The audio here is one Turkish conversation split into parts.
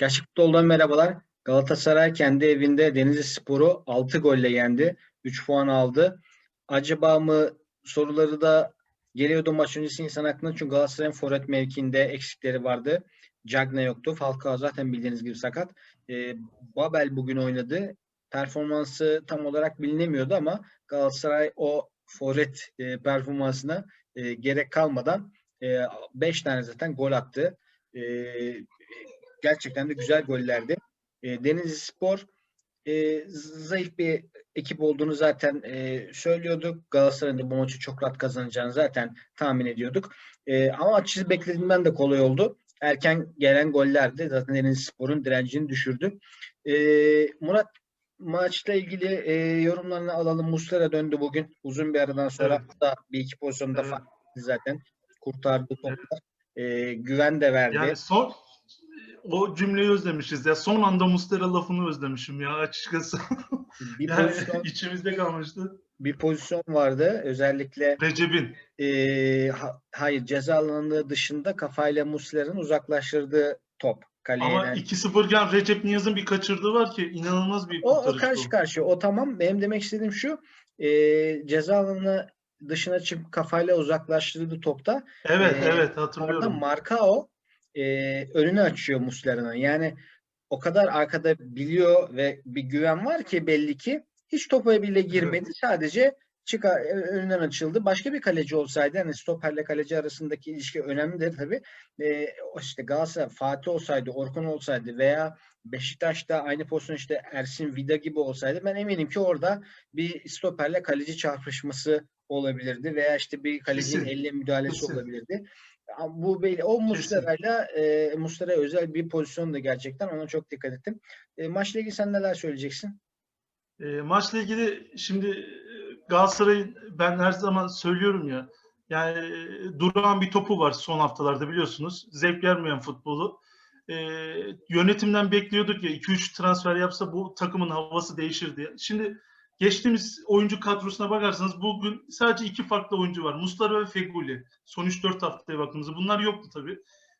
Gerçek futboldan merhabalar. Galatasaray kendi evinde Denizli Spor'u 6 golle yendi. 3 puan aldı. Acaba mı soruları da geliyordu maç öncesi insan aklına çünkü Galatasaray'ın forvet mevkiinde eksikleri vardı. Cagne yoktu. Falcao zaten bildiğiniz gibi sakat. Ee, Babel bugün oynadı. Performansı tam olarak bilinemiyordu ama Galatasaray o forvet e, performansına e, gerek kalmadan 5 tane zaten gol attı. E, gerçekten de güzel gollerdi. E, Denizli Spor e, zayıf bir ekip olduğunu zaten e, söylüyorduk. Galatasaray'ın da bu maçı çok rahat kazanacağını zaten tahmin ediyorduk. E, ama açıkçası beklediğimden de kolay oldu. Erken gelen gollerdi. Zaten Denizli Spor'un direncini düşürdü. E, Murat maçla ilgili e, yorumlarını alalım. Muslera döndü bugün. Uzun bir aradan sonra Evet. da bir iki pozisyonda Evet. zaten. Kurtardı toplar. E, güven de verdi. Yani son o cümleyi özlemişiz ya. Son anda Mustera lafını özlemişim ya açıkçası. bir yani pozisyon içimizde kalmıştı. bir pozisyon vardı. Özellikle Recep'in. e, ha- hayır ceza alanı dışında kafayla Muslera'nın uzaklaştırdığı top kaleye. Ama Yani 2-0 gen Recep Niyaz'ın bir kaçırdığı var ki inanılmaz bir o, o karşı bu. karşı. O tamam. Benim demek istediğim şu. E, ceza alanı dışına çıkıp kafayla uzaklaştırdığı topta Evet Ee, evet orada hatırlıyorum. Markao e, önünü açıyor Muslera'nın. Yani o kadar arkada biliyor ve bir güven var ki belli ki hiç topa bile girmedi. Sadece çıkar ö- önünden açıldı. Başka bir kaleci olsaydı hani stoperle kaleci arasındaki ilişki önemlidir tabii. E, işte Galatasaray Fatih olsaydı, Orkun olsaydı veya Beşiktaş'ta aynı pozisyon işte Ersin Vida gibi olsaydı ben eminim ki orada bir stoperle kaleci çarpışması olabilirdi veya işte bir kalecinin Kesin. elle müdahalesi Kesin. olabilirdi. Bu belli. O Muslera'yla e, Muslera özel bir pozisyon da gerçekten ona çok dikkat ettim. E, maçla ilgili sen neler söyleyeceksin? E, maçla ilgili şimdi e, Galatasaray'ın ben her zaman söylüyorum ya yani e, duran bir topu var son haftalarda biliyorsunuz. Zevk vermeyen futbolu. E, yönetimden bekliyorduk ya 2-3 transfer yapsa bu takımın havası değişir diye. Şimdi geçtiğimiz oyuncu kadrosuna bakarsanız bugün sadece iki farklı oyuncu var. Muslera ve Feguli. Son 3-4 haftaya baktığımızda bunlar yoktu tabii.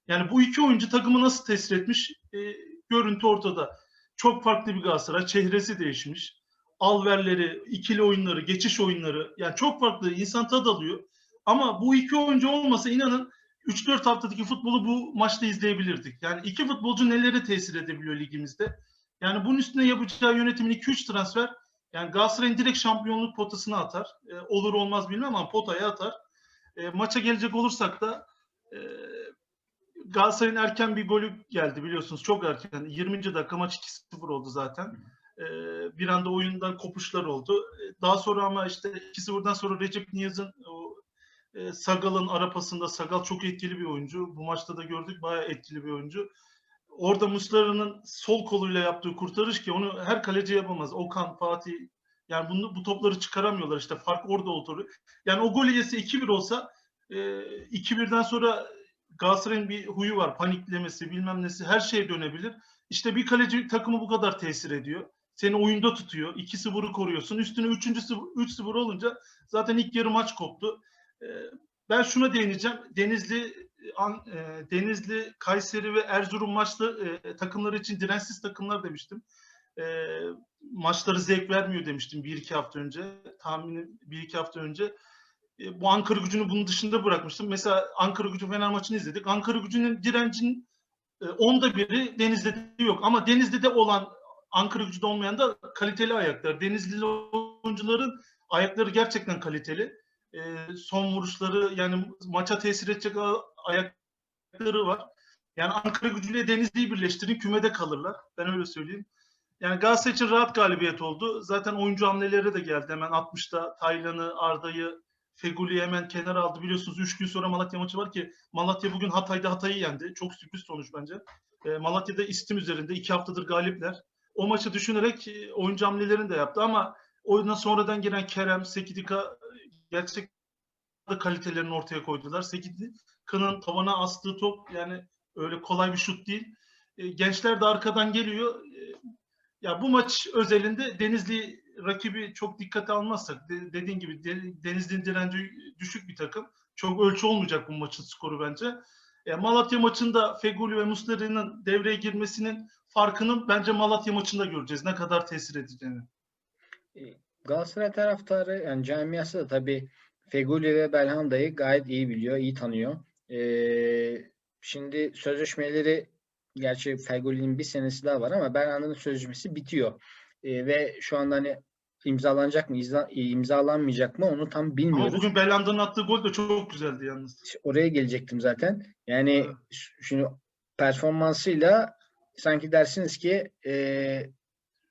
Yani bu iki oyuncu takımı nasıl tesir etmiş? E, görüntü ortada. Çok farklı bir Galatasaray. Çehresi değişmiş alverleri, ikili oyunları, geçiş oyunları yani çok farklı insan tad alıyor. Ama bu iki oyuncu olmasa inanın 3-4 haftadaki futbolu bu maçta izleyebilirdik. Yani iki futbolcu nelere tesir edebiliyor ligimizde. Yani bunun üstüne yapacağı yönetimin 2-3 transfer yani Galatasaray'ın direkt şampiyonluk potasına atar. E, olur olmaz bilmem ama potaya atar. E, maça gelecek olursak da e, Galatasaray'ın erken bir golü geldi biliyorsunuz. Çok erken. 20. dakika maç 2-0 oldu zaten. E, bir anda oyundan kopuşlar oldu. E, Daha sonra ama işte 2-0'dan sonra Recep Niyaz'ın o e, Sagal'ın ara pasında Sagal çok etkili bir oyuncu. Bu maçta da gördük bayağı etkili bir oyuncu. Orada Muslera'nın sol koluyla yaptığı kurtarış ki onu her kaleci yapamaz. Okan, Fatih yani bunu, bu topları çıkaramıyorlar işte fark orada oturuyor. Yani o gol yese 2-1 olsa e, 2-1'den sonra Galatasaray'ın bir huyu var. Paniklemesi bilmem nesi her şeye dönebilir. İşte bir kaleci takımı bu kadar tesir ediyor. Seni oyunda tutuyor. 2-0'ı koruyorsun. Üstüne 3. 3-0 olunca zaten ilk yarı maç koptu. Ee, Ben şuna değineceğim. Denizli An- e, Denizli, Kayseri ve Erzurum maçlı e, takımları için dirençsiz takımlar demiştim. E, maçları zevk vermiyor demiştim bir iki hafta önce. Tahminim bir iki hafta önce. E, bu Ankara gücünü bunun dışında bırakmıştım. Mesela Ankara gücü Fener maçını izledik. Ankara gücünün direncinin e, onda biri Denizli'de yok. Ama Denizli'de olan Ankara gücüde olmayan da kaliteli ayaklar. Denizli oyuncuların ayakları gerçekten kaliteli. E, son vuruşları yani maça tesir edecek ayakları var. Yani Ankara gücüyle Denizli'yi birleştirin kümede kalırlar. Ben öyle söyleyeyim. Yani Galatasaray için rahat galibiyet oldu. Zaten oyuncu hamleleri de geldi. Hemen 60'ta Taylan'ı, Arda'yı, Feguli'yi hemen kenara aldı. Biliyorsunuz 3 gün sonra Malatya maçı var ki Malatya bugün Hatay'da Hatay'ı yendi. Çok sürpriz sonuç bence. E, Malatya'da istim üzerinde 2 haftadır galipler. O maçı düşünerek e, oyuncu hamlelerini de yaptı ama oyuna sonradan giren Kerem, Sekidika gerçekten de kalitelerini ortaya koydular. Sekidika'nın tavana astığı top yani öyle kolay bir şut değil. E, gençler de arkadan geliyor. E, ya bu maç özelinde Denizli rakibi çok dikkate almazsak de, dediğin gibi de, Denizli'nin direnci düşük bir takım. Çok ölçü olmayacak bu maçın skoru bence. E, Malatya maçında Feguli ve Muslera'nın devreye girmesinin farkını bence Malatya maçında göreceğiz. Ne kadar tesir edeceğini. Galatasaray taraftarı yani camiası da tabii Feguli ve Belhanda'yı gayet iyi biliyor, iyi tanıyor. Ee, şimdi sözleşmeleri gerçi Feguli'nin bir senesi daha var ama Belhanda'nın sözleşmesi bitiyor. Ee, ve şu anda hani imzalanacak mı, izla- imzalanmayacak mı onu tam Ama bilmiyoruz. bugün Belanda'nın attığı gol de çok güzeldi yalnız. İşte Oraya gelecektim zaten. Yani Evet. şimdi performansıyla sanki dersiniz ki e,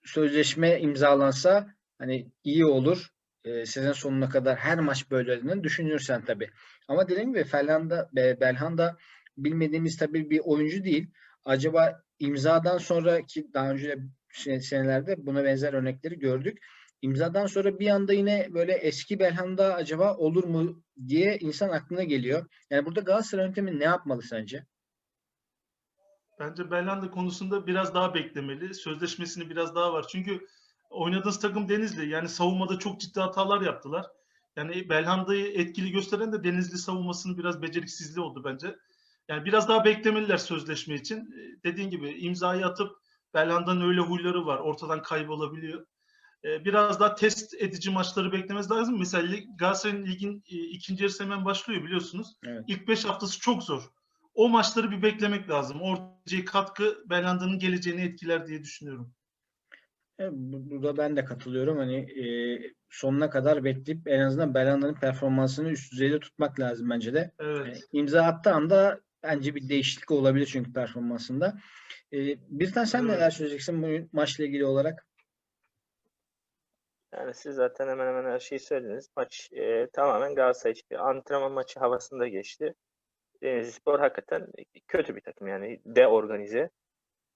sözleşme imzalansa hani iyi olur. E, sezon sonuna kadar her maç böyle olduğunu düşünürsen tabii. Ama dediğim gibi Ferlanda, Be- Belhanda bilmediğimiz tabii bir oyuncu değil. Acaba imzadan sonraki daha önce de se- senelerde buna benzer örnekleri gördük. İmzadan sonra bir anda yine böyle eski Belhanda acaba olur mu diye insan aklına geliyor. Yani burada Galatasaray yönetimi ne yapmalı sence? Bence Belhanda konusunda biraz daha beklemeli. Sözleşmesini biraz daha var. Çünkü oynadığınız takım Denizli. Yani savunmada çok ciddi hatalar yaptılar. Yani Belhanda'yı etkili gösteren de Denizli savunmasının biraz beceriksizliği oldu bence. Yani biraz daha beklemeliler sözleşme için. Ee, Dediğin gibi imzayı atıp Belhanda'nın öyle huyları var. Ortadan kaybolabiliyor. Ee, Biraz daha test edici maçları beklemez lazım. Mesela Galatasaray'ın ligin e, ikinci yarısı hemen başlıyor biliyorsunuz. Evet. İlk 5 haftası çok zor. O maçları bir beklemek lazım. Ortaya katkı Belhanda'nın geleceğini etkiler diye düşünüyorum. E, bu- Burada ben de katılıyorum. Hani e, sonuna kadar bekleyip en azından Belanda'nın performansını üst düzeyde tutmak lazım bence de. Evet. Yani imza attığı anda bence bir değişiklik olabilir çünkü performansında. E, Birtan sen Evet. neler söyleyeceksin bu maçla ilgili olarak? Yani siz zaten hemen hemen her şeyi söylediniz. Maç e, tamamen Galatasaray için bir antrenman maçı havasında geçti. Denizlispor hakikaten kötü bir takım yani deorganize.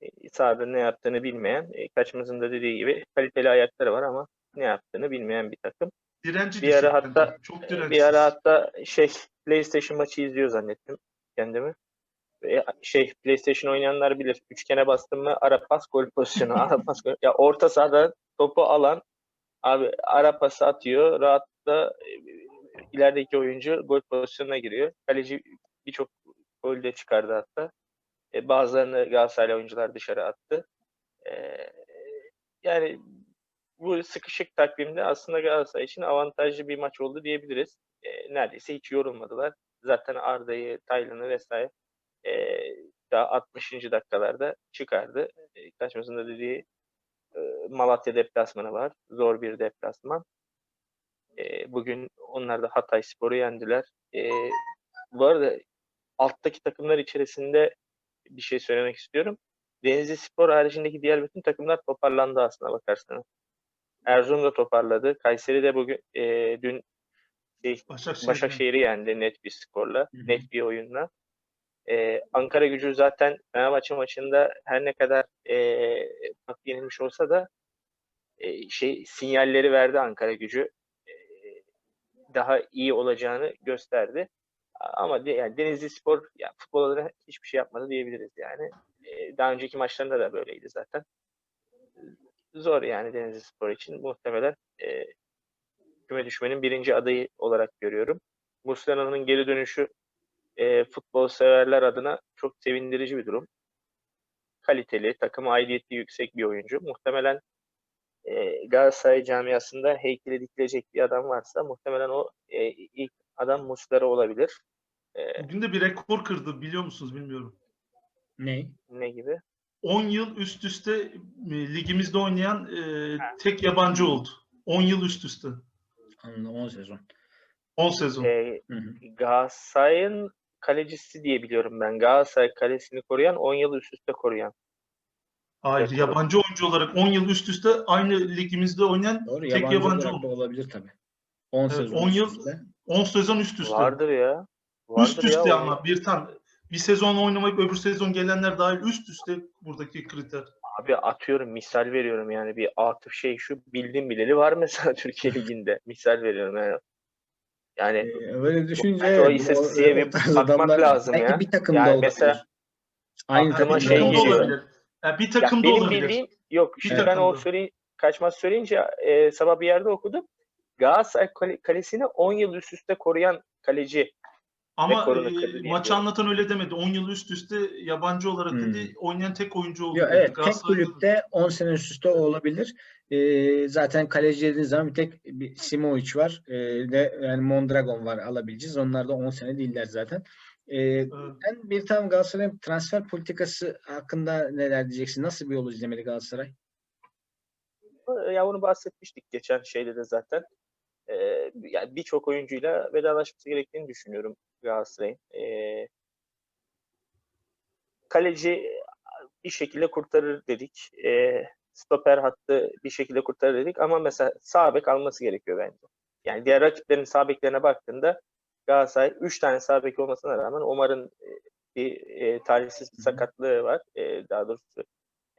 E, sahada ne yaptığını bilmeyen, e, kaçımızın da dediği gibi kaliteli ayakları var ama ne yaptığını bilmeyen bir takım. Direnci Bir ara hatta- çok E, dirençsiz. Bir ara hatta şey PlayStation maçı izliyor zannettim kendimi. Ve şey PlayStation oynayanlar bilir. Üçgene bastım mı ara pas gol pozisyonu. Ara pas gol. Ya orta sahada topu alan abi ara pası atıyor. Rahatla ilerideki oyuncu gol pozisyonuna giriyor. Kaleci birçok gol de çıkardı hatta. E, bazılarını Galatasaraylı oyuncular dışarı attı. E, yani bu sıkışık takvimde aslında Galatasaray için avantajlı bir maç oldu diyebiliriz. E, neredeyse hiç yorulmadılar. Zaten Arda'yı, Taylan'ı vesaire e, daha 60. dakikalarda çıkardı. E, kaçmasın da dediği e, Malatya deplasmanı var. Zor bir deplasman. Bugün onlar da Hatay Spor'u yendiler. E, bu arada alttaki takımlar içerisinde bir şey söylemek istiyorum. Denizli Spor haricindeki diğer bütün takımlar toparlandı aslına bakarsanız. Erzurum da toparladı. Kayseri de bugün e, dün şey. Başakşehir'i yendi net bir skorla, Hı hı. net bir oyunla. Ee, Ankara gücü zaten Fenerbahçe maçında her ne kadar ee, bak yenilmiş olsa da ee, şey sinyalleri verdi Ankara gücü. Ee, daha iyi olacağını gösterdi. Ama de, yani Denizli Spor yani futbol adına hiçbir şey yapmadı diyebiliriz yani. Ee, daha önceki maçlarında da böyleydi zaten. Zor yani Denizli Spor için muhtemelen ee, küme düşmenin birinci adayı olarak görüyorum. Muslera'nın geri dönüşü e, futbol severler adına çok sevindirici bir durum. Kaliteli, takım aidiyeti yüksek bir oyuncu. Muhtemelen e, Galatasaray camiasında heykeli dikilecek bir adam varsa muhtemelen o e, ilk adam Muslera olabilir. E, Bugün de bir rekor kırdı biliyor musunuz bilmiyorum. Ne? ne gibi? 10 yıl üst üste e, ligimizde oynayan e, tek yabancı oldu. 10 yıl üst üste. Anladım 10 sezon. 10 sezon. E, hı. Galatasaray'ın kalecisi diye biliyorum ben. Galatasaray kalesini koruyan, 10 yıl üst üste koruyan. Hayır, rekor. yabancı oyuncu olarak 10 yıl üst üste aynı ligimizde oynayan Doğru tek yabancı, yabancı oldu. olabilir tabii. 10 Evet, sezon 10 üst yıl- üste. 10 sezon üst üste. Vardır ya. Vardır üst ya, üste o- ama bir tane bir sezon oynamayıp öbür sezon gelenler dahil üst üste buradaki kriter. Abi atıyorum misal veriyorum yani bir Atıf şey şu bildim bileli var mesela Türkiye Ligi'nde. Misal veriyorum yani. Yani Ee, öyle düşünce Bence o istatistiğe bir bakmak lazım belki ya. bir takımda Yani olabilir. mesela Aynı takımda şey geliyor. Yani bir ya takımda benim olabilir. bildiğim yok işte ben o söyleyeyim kaçmaz söyleyince e, sabah bir yerde okudum. Galatasaray kale- kalesini 10 yıl üst üste koruyan kaleci Ama e, maçı anlatan öyle demedi. 10 yıl üst üste yabancı olarak Hmm. dedi oynayan tek oyuncu oldu. Yo, dedi. evet tek Galatasaray'da- kulüpte 10 sene üst üste olabilir. Ee, zaten kaleci dediğiniz zaman bir tek bir Simovic var. Ee, de yani Mondragon var alabileceğiz. Onlar da 10 sene değiller zaten. Ee, Evet. ben bir tam Galatasaray'ın transfer politikası hakkında neler diyeceksin? Nasıl bir yol izlemeli Galatasaray? Ya onu bahsetmiştik geçen şeyde de zaten. Ee, yani birçok oyuncuyla vedalaşması gerektiğini düşünüyorum Galatasaray'ın. Ee, kaleci bir şekilde kurtarır dedik. Ee, stoper hattı bir şekilde kurtarır dedik ama mesela sağ bek alması gerekiyor bence. Yani diğer rakiplerin sağ beklerine baktığında Galatasaray 3 tane sağ bek olmasına rağmen Omar'ın e, bir e, talihsiz bir sakatlığı var. E, daha doğrusu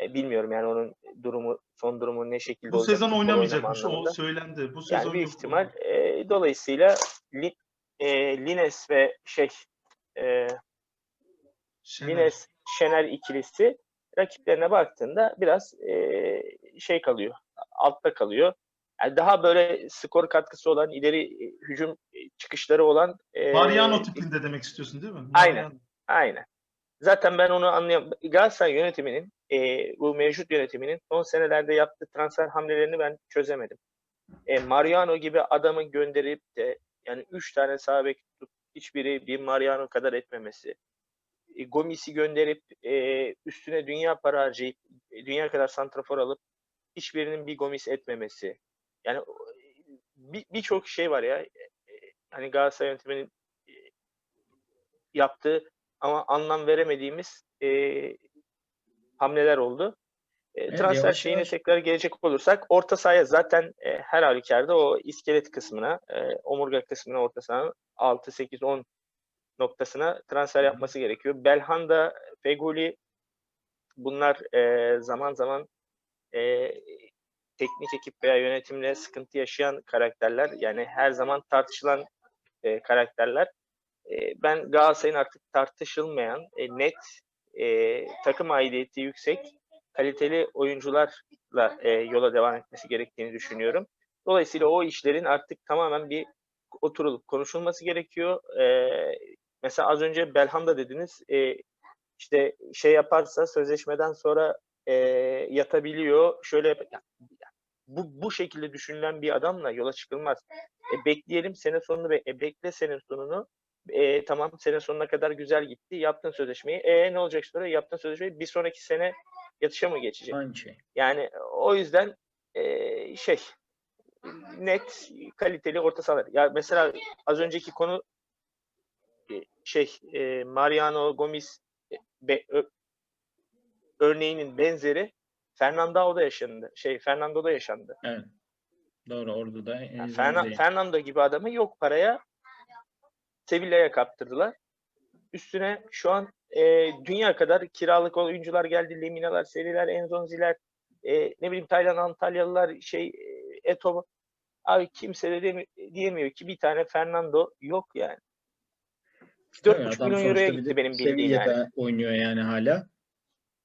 e, bilmiyorum yani onun durumu son durumu ne şekilde Bu olacak sezon futbol oynamayacakmış. oynama O söylendi. Bu sezon Yani büyük ihtimal e, dolayısıyla Li, e, Lines ve şey e, Şener. Lines Şener ikilisi rakiplerine baktığında biraz e, şey kalıyor. Altta kalıyor. Yani daha böyle skor katkısı olan ileri e, hücum çıkışları olan e, Mariano tipinde demek istiyorsun değil mi? Aynen. Mariano. Aynen. Zaten ben onu anlayamam. Galatasaray yönetiminin, e, bu mevcut yönetiminin son senelerde yaptığı transfer hamlelerini ben çözemedim. E, Mariano gibi adamı gönderip de yani 3 tane sağ tutup hiçbiri bir Mariano kadar etmemesi. E, Gomis'i gönderip e, üstüne dünya para harcayıp e, dünya kadar santrafor alıp hiçbirinin bir Gomis etmemesi. Yani bir- birçok şey var ya. E, e, Hani Galatasaray yönetiminin e, yaptığı ama anlam veremediğimiz e, hamleler oldu. E, Evet, transfer yavaş şeyine yavaş. tekrar gelecek olursak orta sahaya zaten e, her halükarda o iskelet kısmına, e, omurga kısmına orta sahanın 6, 8, 10 noktasına transfer yapması gerekiyor. Belhanda, Feguli bunlar e, zaman zaman e, teknik ekip veya yönetimle sıkıntı yaşayan karakterler. Yani her zaman tartışılan e, karakterler. E, ben Galatasaray'ın artık tartışılmayan, e, net, e, takım aidiyeti yüksek, kaliteli oyuncularla e, yola devam etmesi gerektiğini düşünüyorum. Dolayısıyla o işlerin artık tamamen bir oturulup konuşulması gerekiyor. E, mesela az önce Belhanda dediniz, e, işte şey yaparsa sözleşmeden sonra e, yatabiliyor. Şöyle yap- ya, bu bu şekilde düşünülen bir adamla yola çıkılmaz. E, bekleyelim sene sonunu be, e, bekle sene sonunu. E, tamam sene sonuna kadar güzel gitti. Yaptın sözleşmeyi. E ne olacak sonra? Yaptın sözleşmeyi. Bir sonraki sene yatışa mı geçecek? Aynı şey. Yani o yüzden e, şey net kaliteli orta sahalar. Ya mesela az önceki konu e, şey e, Mariano Gomis e, be- ö- örneğinin benzeri Fernando'da yaşandı. Şey Fernando'da yaşandı. Evet. Doğru orada da Yani e, Fernan-. Fernando gibi adamı yok paraya Sevilla'ya kaptırdılar. Üstüne şu an e, dünya kadar kiralık oyuncular geldi. Leminalar, Seriler, Enzonziler, e, ne bileyim Taylan Antalyalılar, şey e, Eto. Abi kimse de demi- diyemiyor ki bir tane Fernando yok yani. Tabii 4,5 adam milyon euroya gitti benim bildiğim yani. oynuyor yani hala.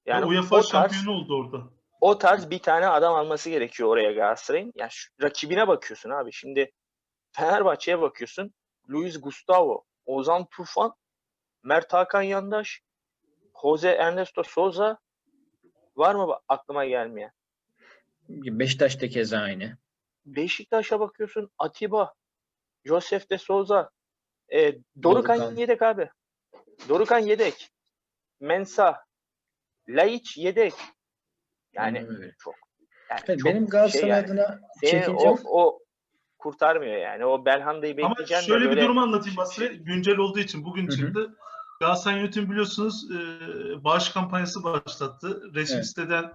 Yani UEFA o tarz, şampiyonu oldu orada. o tarz bir tane adam alması gerekiyor oraya Galatasaray'ın. Yani şu, rakibine bakıyorsun abi. Şimdi Fenerbahçe'ye bakıyorsun. Luis Gustavo, Ozan Tufan, Mert Hakan Yandaş, Jose Ernesto Souza var mı aklıma gelmeyen? Beşiktaş'ta keza aynı. Beşiktaş'a bakıyorsun Atiba, Josef de Souza, e, Dorukan, Dorukhan. yedek abi. Dorukan yedek. Mensa, Laiç yedek. Yani çok yani Evet, çok benim Galatasaray şey yani. adına çekincem o, o kurtarmıyor yani. O Belhanda'yı Ama bekleyeceksin de şöyle bir böyle durum anlatayım Basri. Güncel olduğu için bugün Hı hı. çıktı. Galatasaray yönetimi biliyorsunuz e, bağış kampanyası başlattı. Resmi Evet. siteden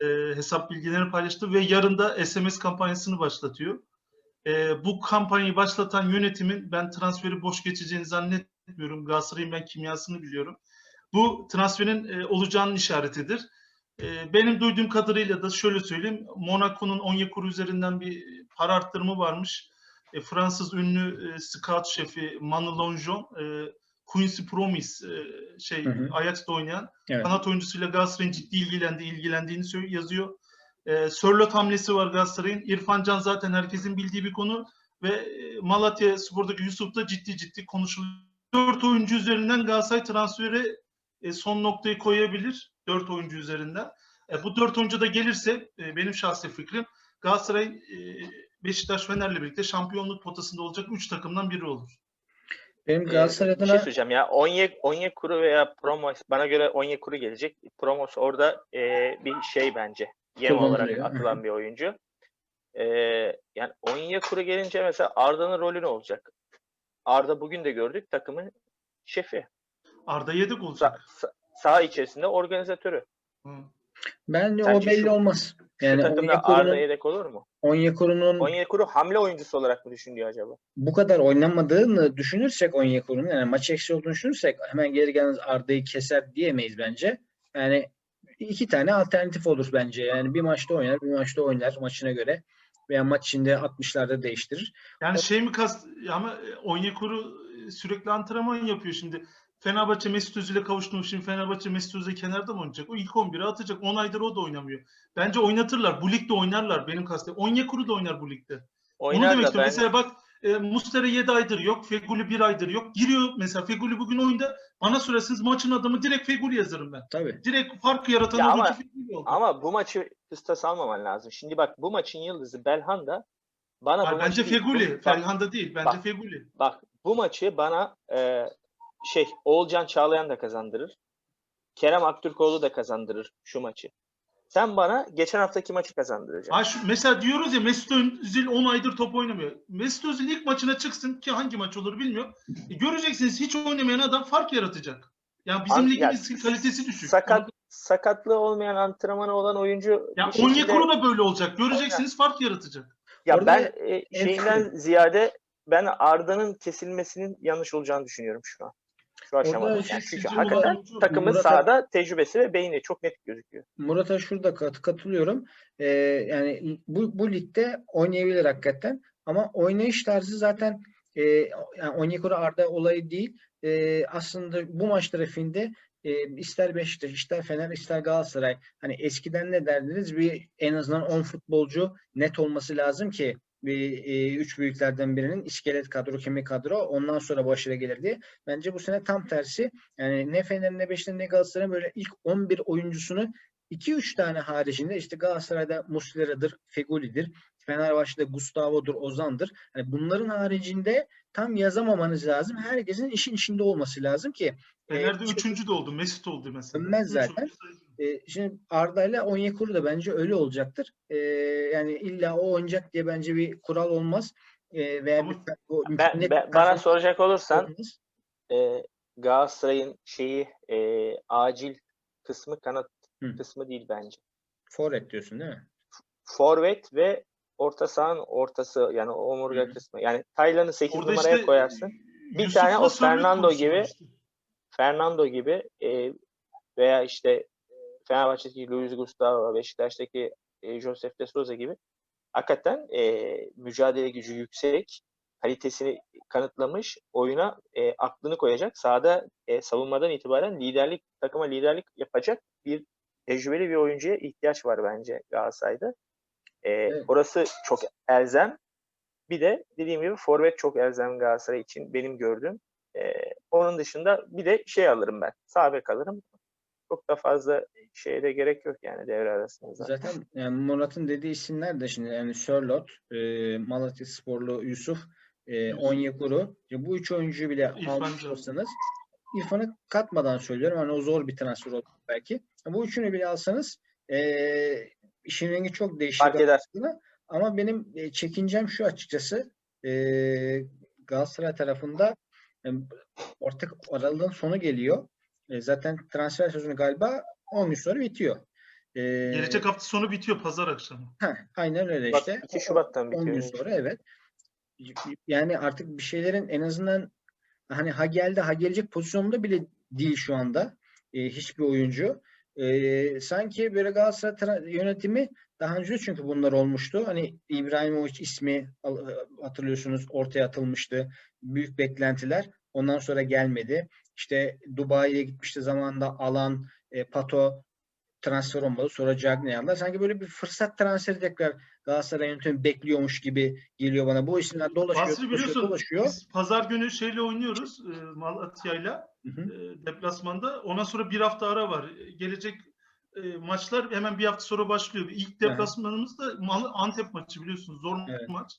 e, hesap bilgilerini paylaştı ve yarın da SMS kampanyasını başlatıyor. E, bu kampanyayı başlatan yönetimin ben transferi boş geçeceğini zannetmiyorum. Galatasaray'ın ben kimyasını biliyorum. Bu transferin e, olacağının işaretidir. E, benim duyduğum kadarıyla da şöyle söyleyeyim. Monaco'nun Onyekuru üzerinden bir para arttırımı varmış. E, Fransız ünlü e, scout şefi Manu Lonjon, e, Quincy Promise e, şey Hı hı. Ajax'ta oynayan evet. kanat oyuncusuyla Galatasaray'ın ciddi ilgilendi, ilgilendiğini yazıyor. E, Sörlot hamlesi var Galatasaray'ın. İrfan Can zaten herkesin bildiği bir konu ve e, Malatya Spor'daki Yusuf da ciddi ciddi konuşuluyor 4 oyuncu üzerinden Galatasaray transferi e, son noktayı koyabilir. 4 oyuncu üzerinden. E, bu 4 oyuncu da gelirse e, benim şahsi fikrim Galatasaray e, Beşiktaş Fener'le birlikte şampiyonluk potasında olacak 3 takımdan biri olur. Benim Ee, Galatasaray bir şey söyleyeceğim ya. Onye, Onyekuru veya Promos bana göre Onyekuru gelecek. Promos orada e, bir şey bence. Yem olarak Kullanılıyor. atılan bir oyuncu. E, yani Onyekuru gelince mesela Arda'nın rolü ne olacak? Arda bugün de gördük takımın şefi. Arda yedek Sa- olacak. sa- saha içerisinde organizatörü. Hı. bence o Sence belli şu- olmaz. Yani takımda Arda yedek olur mu? Onyekuru'nun Onyekuru hamle oyuncusu olarak mı düşünüyor acaba? bu kadar oynamadığını düşünürsek Onyekuru'nun yani maç eksi olduğunu düşünürsek hemen geri gelen Arda'yı keser diyemeyiz bence. Yani iki tane alternatif olur bence. Yani bir maçta oynar, bir maçta oynar maçına göre veya maç içinde 60'larda değiştirir. Yani şey mi kast ama Onyekuru sürekli antrenman yapıyor şimdi. Fenerbahçe Mesut Özil'e kavuştu mu? Şimdi Fenerbahçe Mesut Özil kenarda mı oynayacak? O ilk 11'e atacak. 10 aydır o da oynamıyor. Bence oynatırlar. Bu ligde oynarlar benim kastem. Onyekuru da oynar bu ligde. Onu Oynar demek da istiyorum. ben Mesela bak e, Mustera 7 aydır yok. Feguli 1 aydır yok. Giriyor mesela Feguli bugün oyunda. Bana sorarsınız maçın adamı direkt Feguli yazarım ben. Tabii. Direkt fark yaratan Ya oyuncu ama- oldu. ama bu maçı kıstas almaman lazım. Şimdi bak bu maçın yıldızı Belhanda bana Hayır, bence maçı değil, Feguli. bu- bak, Felhanda değil. Bence bak. Feguli. Bak bu maçı bana e, şey Oğulcan Çağlayan da kazandırır. Kerem Aktürkoğlu da kazandırır şu maçı. Sen bana geçen haftaki maçı kazandıracaksın. Ha şu, mesela diyoruz ya Mesut Özil 10 aydır top oynamıyor. Mesut Özil ilk maçına çıksın ki hangi maç olur bilmiyorum. E, göreceksiniz hiç oynamayan adam fark yaratacak. Yani bizim An- ligimiz ya, kalitesi düşük. Sakat sakatlığı olmayan antrenmanı olan oyuncu Ya Onyekuru da böyle olacak. Göreceksiniz fark yaratacak. ya Orada ben e, en şeyinden sıkı- ziyade ben Arda'nın kesilmesinin yanlış olacağını düşünüyorum şu an. Şu aşamada. şey Yani çünkü hakikaten olan- takımın Murat- sahada tecrübesi ve beyni çok net gözüküyor. Murat'a şurada kat, katılıyorum. Ee, yani bu, bu ligde oynayabilir hakikaten. Ama oynayış tarzı zaten e, yani Onyekuru Arda olayı değil. E, aslında bu maç trafiğinde e, ister Beşiktaş, ister Fener, ister Galatasaray. Hani eskiden ne derdiniz? Bir en azından 10 futbolcu net olması lazım ki bir e, üç büyüklerden birinin iskelet kadro, kemik kadro ondan sonra başarı gelir diye. Bence bu sene tam tersi. Yani ne Fener'in ne Beşiktaş'ın ne Galatasaray'ın böyle ilk 11 oyuncusunu 2-3 tane haricinde işte Galatasaray'da Muslera'dır, Feguli'dir, Fenerbahçe'de Gustavo'dur, Ozan'dır. Hani bunların haricinde tam yazamamanız lazım. Herkesin işin içinde olması lazım ki Fener'de e, üçüncü de oldu. Mesut oldu mesela. Dönmez zaten. e, şimdi Arda ile Onyekuru da bence öyle olacaktır. E, yani illa o oynayacak diye bence bir kural olmaz. E, veya Ama bir, o Ben, ben- bir bana soracak olursan olmaz. e, Galatasaray'ın şeyi e, acil kısmı kanat Hı. kısmı değil bence. Forvet diyorsun değil mi? Forvet ve orta sahanın ortası yani omurga Hı. kısmı. Yani Taylan'ı 8 Orada numaraya işte koyarsın. Bir Yusuf'la tane o Fernando gibi işte. Fernando gibi e, veya işte e, Fenerbahçe'deki Luis Gustavo, Beşiktaş'taki e, Josef de Souza gibi hakikaten e, mücadele gücü yüksek, kalitesini kanıtlamış, oyuna e, aklını koyacak, sahada e, savunmadan itibaren liderlik, takıma liderlik yapacak bir tecrübeli bir oyuncuya ihtiyaç var bence Galatasaray'da. E, Evet. Orası çok elzem. Bir de dediğim gibi forvet çok elzem Galatasaray için benim gördüğüm. Ee, onun dışında bir de şey alırım ben. Sağ bek alırım. Çok da fazla şeye de gerek yok yani devre arasında. zaten. Zaten yani Murat'ın dediği isimler de şimdi yani Sörlot, e, Malatya Sporlu Yusuf, e. Onyekuru. Bu üç oyuncuyu bile almış olsanız İrfan'ı katmadan söylüyorum. Hani o zor bir transfer oldu belki. Bu üçünü bile alsanız e, işin rengi çok değişir. Fark eder. aslında. Ama benim e, çekincem şu açıkçası e, Galatasaray tarafında e, ortak aralığın sonu geliyor. E, zaten transfer sezonu galiba 10 gün sonra bitiyor. E, Gelecek hafta sonu bitiyor pazar akşamı. heh, aynen öyle Bak, işte. 2 Şubat'tan 10 gün bitiyor. sonra evet. Yani artık bir şeylerin en azından hani ha geldi ha gelecek pozisyonunda bile değil şu anda e, hiçbir oyuncu. E, sanki böyle Galatasaray yönetimi daha önce çünkü bunlar olmuştu. Hani İbrahimovic ismi hatırlıyorsunuz ortaya atılmıştı. Büyük beklentiler. Ondan sonra gelmedi. İşte Dubai'ye gitmişti zamanında Alan, e, Pato transfer olmalı. Sonra Cagney aldılar. Sanki böyle bir fırsat transferi tekrar Galatasaray yönetimi bekliyormuş gibi geliyor bana. Bu isimler dolaşıyor, Basri biliyorsun dolaşıyor. biz pazar günü şeyle oynuyoruz e, Malatya'yla e, deplasmanda. Ondan sonra bir hafta ara var. Gelecek e, maçlar hemen bir hafta sonra başlıyor. İlk deplasmanımız da Antep maçı biliyorsunuz. Zor Evet. maç.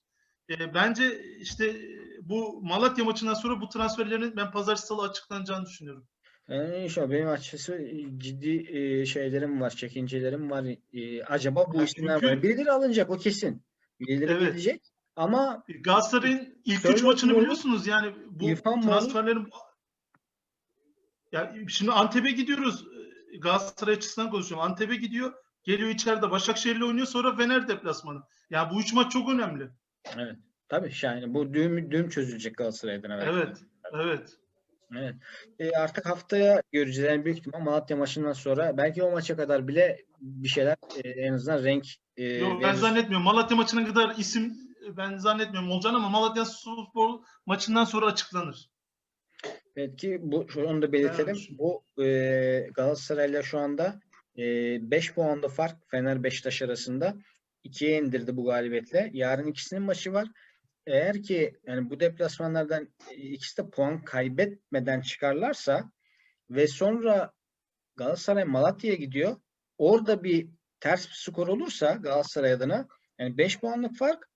E, bence işte bu Malatya maçından sonra bu transferlerin ben pazartesi salı açıklanacağını düşünüyorum. Yani inşallah benim açıkçası ciddi e, şeylerim var, çekincelerim var. E, acaba bu isimler var. Birileri alınacak o kesin. Birileri Evet. gelecek ama E, Galatasaray'ın ilk üç maçını diyorum, biliyorsunuz. Yani bu İrfan transferlerin ya şimdi Antep'e gidiyoruz. E, Galatasaray açısından konuşuyorum. Antep'e gidiyor. Geliyor içeride Başakşehir'le oynuyor. Sonra Fener deplasmanı. Ya bu üç maç çok önemli. tabii yani bu düğüm, düğüm çözülecek Galatasaray'dan evvel. Evet. Evet. Evet. E, artık haftaya göreceğiz. Yani büyük ihtimal Malatya maçından sonra belki o maça kadar bile bir şeyler e, en azından renk e, Yok, ben verir. zannetmiyorum. Malatya maçına kadar isim e, ben zannetmiyorum olacağını ama Malatya Spor maçından sonra açıklanır. Belki bu şu onu da belirtelim. Evet. Bu e, Galatasaray'la şu anda 5 puanlı fark Fener Beşiktaş arasında 2'ye indirdi bu galibiyetle. Yarın ikisinin maçı var. Eğer ki yani bu deplasmanlardan e, ikisi de puan kaybetmeden çıkarlarsa ve sonra Galatasaray Malatya'ya gidiyor. Orada bir ters bir skor olursa Galatasaray adına yani 5 puanlık fark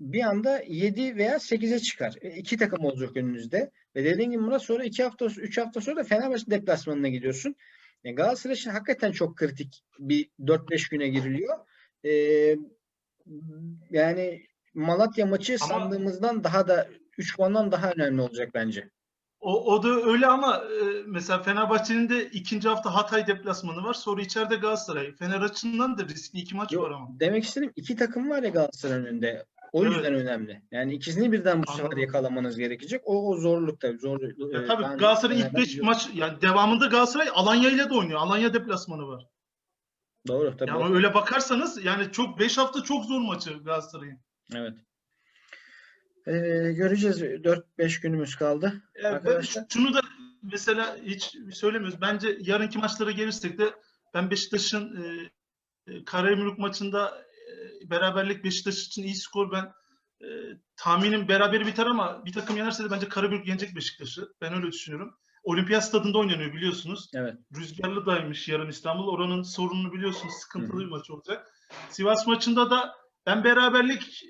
bir anda 7 veya 8'e çıkar. E, iki takım olacak önünüzde. Ve dediğim gibi Murat sonra 2 hafta 3 hafta sonra da Fenerbahçe deplasmanına gidiyorsun. Yani Galatasaray için hakikaten çok kritik bir 4-5 güne giriliyor. Ee, yani Malatya maçı Ama- sandığımızdan daha da 3 puandan daha önemli olacak bence. O, o da öyle ama e, mesela Fenerbahçe'nin de ikinci hafta Hatay deplasmanı var. Sonra içeride Galatasaray. Fener açısından da riskli iki maç Yok, var ama. Demek istedim iki takım var ya Galatasaray önünde. O Evet. yüzden önemli. Yani ikisini birden bu sefer Anladım. yakalamanız gerekecek. O, o zorluk tabii. Zor, Ya e, tabii Galatasaray'ın ilk ben 5 biliyorum. maç yani devamında Galatasaray Alanya ile de oynuyor. Alanya deplasmanı var. Doğru tabii. Yani öyle bakarsanız yani çok 5 hafta çok zor maçı Galatasaray'ın. Evet. Ee, göreceğiz. 4-5 günümüz kaldı. Ya ben Arkadaşlar- şunu da mesela hiç söylemiyoruz. Bence yarınki maçlara gelirsek de ben Beşiktaş'ın e, e, Karagümrük maçında e, beraberlik Beşiktaş için iyi skor ben e, tahminim beraberi biter ama bir takım yenerse de bence Karagümrük yenecek Beşiktaş'ı. Ben öyle düşünüyorum. Olimpiyat stadında oynanıyor biliyorsunuz. Evet. Rüzgarlı daymış yarın İstanbul. Oranın sorununu biliyorsunuz. Sıkıntılı Hı hı. bir maç olacak. Sivas maçında da ben beraberlik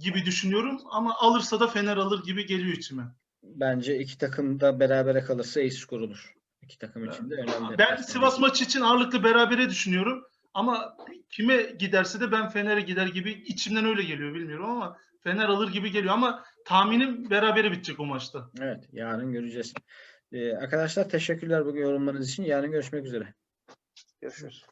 gibi düşünüyorum ama alırsa da Fener alır gibi geliyor içime. Bence iki takım da berabere kalırsa iyi skor olur. İki takım için de önemli. Ben Sivas maçı için ağırlıklı berabere düşünüyorum. Ama kime giderse de ben Fener'e gider gibi içimden öyle geliyor bilmiyorum ama Fener alır gibi geliyor ama tahminim berabere bitecek o maçta. Evet. Yarın göreceğiz. Ee, arkadaşlar teşekkürler bu yorumlarınız için. Yarın görüşmek üzere. Görüşürüz.